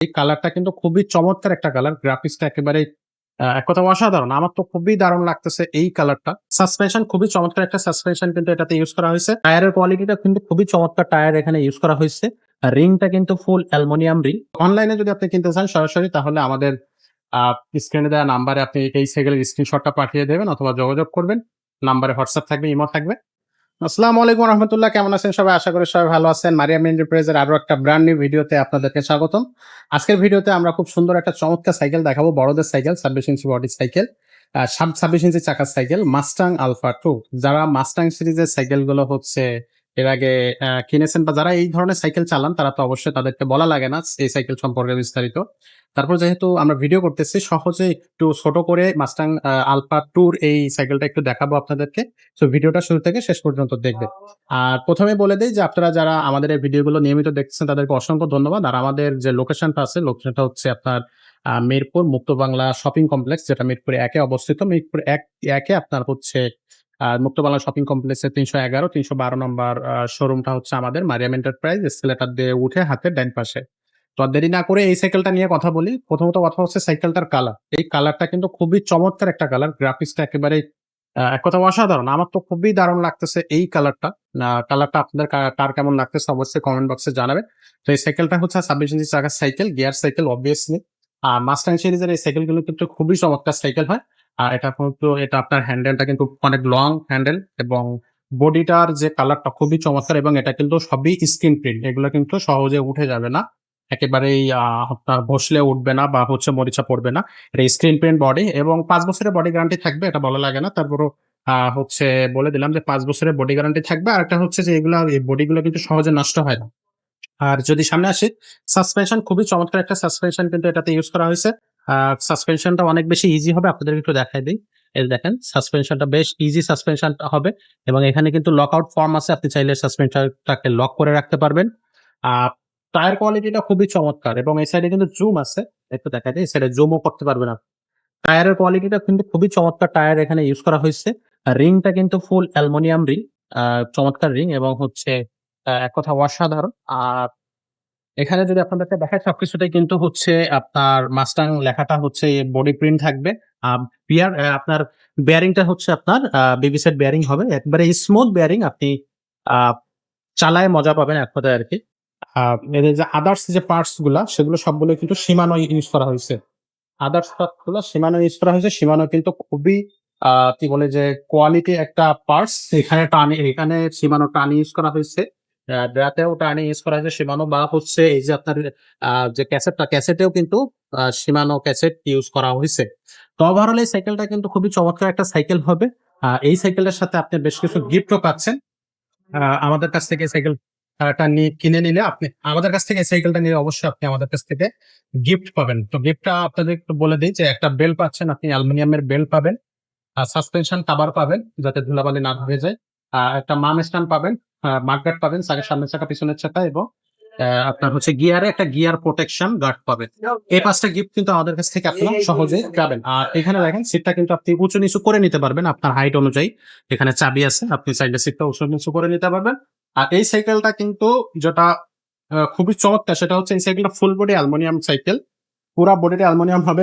এই কালারটা কিন্তু খুবই চমৎকার একটা কালার গ্রাফিক্সটা একেবারে এক কথা অসাধারণ। আমার তো খুবই দারুণ লাগতেছে এই কালারটা সাসপেনশন খুবই চমৎকার একটা সাসপেনশন কিন্তু এটাতে ইউজ করা হয়েছে। টায়ারের কোয়ালিটিটা কিন্তু খুবই চমৎকার টায়ার এখানে ইউজ করা হয়েছে। রিংটা কিন্তু ফুল অ্যালুমিনিয়াম রিং অনলাইনে যদি আপনি কিনতে চান সরাসরি তাহলে আমাদের স্ক্রিনে দেওয়া নাম্বারে আপনি এই সাইকেলের স্ক্রিনশটটা পাঠিয়ে দেবেন অথবা যোগাযোগ করবেন। নাম্বারে হোয়াটসঅ্যাপ থাকবে ইমো থাকবে। আসসালামু আলাইকুম রহমতুল্লাহ, কেমন আছেন সবাই? আশা করি সবাই ভালো আছেন। মারিয়াম এন্টারপ্রাইজের আরও একটা ব্র্যান্ড নিউ ভিডিওতে আপনাদেরকে স্বাগতম। আজকের ভিডিওতে আমরা খুব সুন্দর একটা চমৎকার সাইকেল দেখাবো, বড়দের সাইকেল ছাব্বিশ ইঞ্চি বডি সাইকেল ছাব্বিশ ইঞ্চি চাকার সাইকেল মাস্টাং আলফা টু যারা মাস্টাং সিরিজের সাইকেলগুলো হচ্ছে এর আগে কিনেছেন বা যারা এই ধরনের সাইকেল চালান, তারা তো অবশ্যই তাদেরকে বলা লাগে না এই সাইকেল সম্পর্কে বিস্তারিত। তারপর যেহেতু আমরা ভিডিও করতেছি, সহজে একটু ছোট করে মাস্টাং আলফা টুর এই সাইকেলটা একটু দেখাবো আপনাদেরকে। তো ভিডিওটা শুরু থেকে শেষ পর্যন্ত দেখবে আর প্রথমে বলে দিই যে, আপনারা যারা আমাদের এই ভিডিওগুলো নিয়মিত দেখছেন তাদেরকে অসংখ্য ধন্যবাদ। আর আমাদের যে লোকেশনটা আছে লোকেশনটা হচ্ছে আপনার মিরপুর মুক্ত বাংলা শপিং কমপ্লেক্স যেটা মিরপুর একে অবস্থিত। মিরপুর এক, একে আপনার হচ্ছে আহ, মুক্ত বাংলা শপিং কমপ্লেক্সের তিনশো এগারো তিনশো বারো নম্বর শোরুমটা হচ্ছে আমাদের মারিয়াম এন্টারপ্রাইজ। স্কেলেটার দিয়ে উঠে হাতের ডাইন পাশে। তো দেরি না করে এই সাইকেলটা নিয়ে কথা বলি। প্রথমত কথা হচ্ছে সাইকেলটার কালার এই কালারটা কিন্তু খুবই চমৎকার একটা কালার গ্রাফিক্সটা একেবারে এক কথা অসাধারণ। আমার তো খুবই দারুণ লাগতেছে এই কালারটা কালারটা আপনাদের কার কেমন লাগতেছে অবশ্যই কমেন্ট বক্সে জানাবেন। তো এই সাইকেলটা হচ্ছে ছাব্বিশ ইঞ্চি চাকার সাইকেল গিয়ার সাইকেল অবভিয়াসলি আর মাস্টাং সিরিজের এই সাইকেলগুলো কিন্তু খুবই চমৎকার সাইকেল হয়। আর এটা কিন্তু, এটা আপনার হ্যান্ডেলটা কিন্তু অনেক লং হ্যান্ডেল এবং বডিটার যে কালারটা খুবই চমৎকার এবং এটা কিন্তু সবই স্ক্রিন প্রিন্ট এগুলো কিন্তু সহজে উঠে যাবে না। একেবারেই আপনার বসলে উঠবে না বা হচ্ছে মরিচা পড়বে না। এটা স্ক্রিন প্রিন্ট বডি এবং পাঁচ বছরের বডি গ্যারান্টি থাকবে, এটা বলা লাগে না। তারপরও হচ্ছে বলে দিলাম যে পাঁচ বছরের বডি গ্যারান্টি থাকবে। আর একটা হচ্ছে যে এগুলা, এই বডিগুলো কিন্তু সহজে নষ্ট হয় না। আর যদি সামনে আসি সাসপেনশন খুবই চমৎকার একটা সাসপেনশন কিন্তু এটাতে ইউজ করা হয়েছে। সাসপেনশনটা অনেক বেশি ইজি হবে, আপনাদের একটু দেখাই দিই। এই দেখেন সাসপেনশনটা বেশ ইজি সাসপেনশন হবে এবং এখানে কিন্তু লক আউট ফর্ম আছে, আপনি চাইলে সাসপেনশনটাকে লক করে রাখতে পারবেন। আর টায়ার কোয়ালিটিটা খুবই চমৎকার এবং এই সাইডে কিন্তু জুম আছে, একটু দেখা যায় এই সাইডে জুমও করতে পারবেন আপনি। টায়ারের কোয়ালিটিটা কিন্তু খুবই চমৎকার টায়ার এখানে ইউজ করা হয়েছে। রিংটা কিন্তু ফুল অ্যালুমিনিয়াম রিং চমৎকার রিং এবং হচ্ছে এক কথা অসাধারণ। আর এখানে যদি আপনাদেরকে দেখায় সবকিছুটাই কিন্তু হচ্ছে আপনার মাস্টাং লেখাটা হচ্ছে বডি প্রিন্ট থাকবে। বিয়ার আপনার বেয়ারিংটা হচ্ছে আপনার বিবিসেট বেয়ারিং হবে। একবারে স্মুথ বেয়ারিং আপনি চালায় মজা পাবেন এক কথায় আর কি। এদের যে আদার্স যে পার্টসগুলা সেগুলো সবগুলো কিন্তু সীমানো ইউজ করা হয়েছে। আদার্সগুলো সীমানো ইউজ করা হয়েছে। সীমানো কিন্তু খুবই কি বলে যে কোয়ালিটি একটা পার্টস এখানে টানি, এখানে সীমানো টানি ইউজ করা হয়েছে। ড্রাতেও টানি ইউজ করা হয়েছে। সীমানো বা হচ্ছে এই যে আপনার যে ক্যাসেটটা ক্যাসেটেও কিন্তু সীমানো ক্যাসেট ইউজ করা হয়েছে। তো ওভারঅল এই সাইকেলটা কিন্তু খুবই চমৎকার একটা সাইকেল হবে। এই সাইকেলের সাথে আপনি বেশ কিছু গিফটও পাচ্ছেন। আমাদের কাছ থেকে সাইকেল টা নিয়ে কিনে নিলে আপনি, আমাদের কাছ থেকে সাইকেলটা নিলে অবশ্যই আপনি আমাদের কাছ থেকে গিফট পাবেন। তো গিফটটা আপনাদের একটু বলে দিই যে একটা বেল পাচ্ছেন, আপনি অ্যালুমিনিয়ামের বেল পাবেন। আর সাসপেনশন কাভার পাবেন, যাতে ধুলাবালি না ধরে যায়। আর একটা মাম স্ট্যান্ড পাবেন। মার্কেট পাবেন চাকা সামনের চাকা পিছনের চাকা এবং আহ, আপনার হচ্ছে গিয়ারে একটা গিয়ার প্রোটেকশন গার্ড পাবেন। এই পাঁচটা গিফট কিন্তু আমাদের কাছ থেকে আপনি সহজে পাবেন। আর এখানে দেখেন সিটটা কিন্তু আপনি উঁচু নিচু করে নিতে পারবেন। আপনার হাইট অনুযায়ী এখানে চাবি আছে আপনি চাইলে সিটটা উঁচু নিচু করে নিতে পারবেন। আর এই সাইকেলটা কিন্তু যেটা খুবই চমৎকার সেটা হচ্ছে এই সাইকেলটা ফুল বডি অ্যালুমিনিয়াম সাইকেল পুরা বডিটা অ্যালুমিনিয়াম হবে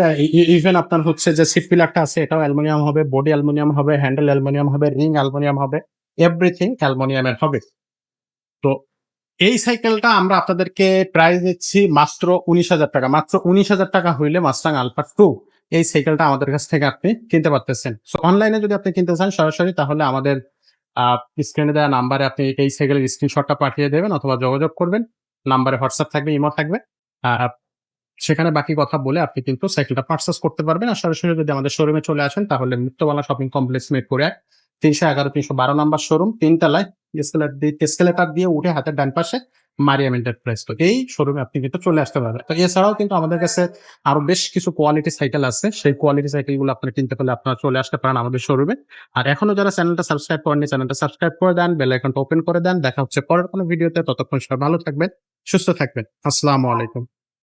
ইভেন আপনার হচ্ছে যে সিট পিলারটা আছে এটাও অ্যালুমিনিয়াম হবে বডি অ্যালুমিনিয়াম হবে হ্যান্ডেল অ্যালুমিনিয়াম হবে রিং অ্যালুমিনিয়াম হবে। এভরিথিং অ্যালুমিনিয়ামের হবে তো এই সাইকেলটা আমরা আপনাদেরকে প্রাইস দিচ্ছি মাত্র উনিশ হাজার টাকা। মাত্র উনিশ হাজার টাকা হইলে মাস্টাং আলফা টু এই সাইকেলটা আমাদের কাছ থেকে আপনি কিনতে পারতেছেন। সো অনলাইনে যদি আপনি কিনতে চান সরাসরি তাহলে আমাদের স্ক্রিনে দেওয়া নাম্বারে আপনি এই সাইকেলের স্ক্রিনশটটা পাঠিয়ে দেবেন অথবা যোগাযোগ করবেন। নাম্বারে হোয়াটসঅ্যাপ থাকবে ইমো থাকবে। সেখানে বাকি কথা বলে আপনি কিন্তু সাইকেলটা পার্চেস করতে পারবেন। আর সরাসরি যদি আমাদের শোরুমে চলে আসেন তাহলে মুক্তবালা শপিং কমপ্লেক্স মেট করে তিনশো এগারো, তিনশো বারো নাম্বার শোরুম তিনতলায় এসকেলেটার দিয়ে উঠে হাতের ডান পাশে মারিয়াম এন্টারপ্রাইজ তো এই শোরুমে আপনি কিন্তু চলে আসতে পারবেন। তো এছাড়াও কিন্তু আমাদের কাছে আরও বেশ কিছু কোয়ালিটি সাইকেল আছে। সেই কোয়ালিটি সাইকেলগুলো আপনারা কিনতে পারলে আপনারা চলে আসতে পারেন আমাদের শোরুমে আর এখনও যারা চ্যানেলটা সাবস্ক্রাইব করেননি চ্যানেলটা সাবস্ক্রাইব করে দেন বেল আইকনটা ওপেন করে দেন। দেখা হচ্ছে পরের কোনো ভিডিওতে ততক্ষণ সবাই ভালো থাকবেন, সুস্থ থাকবেন। আসসালামু আলাইকুম।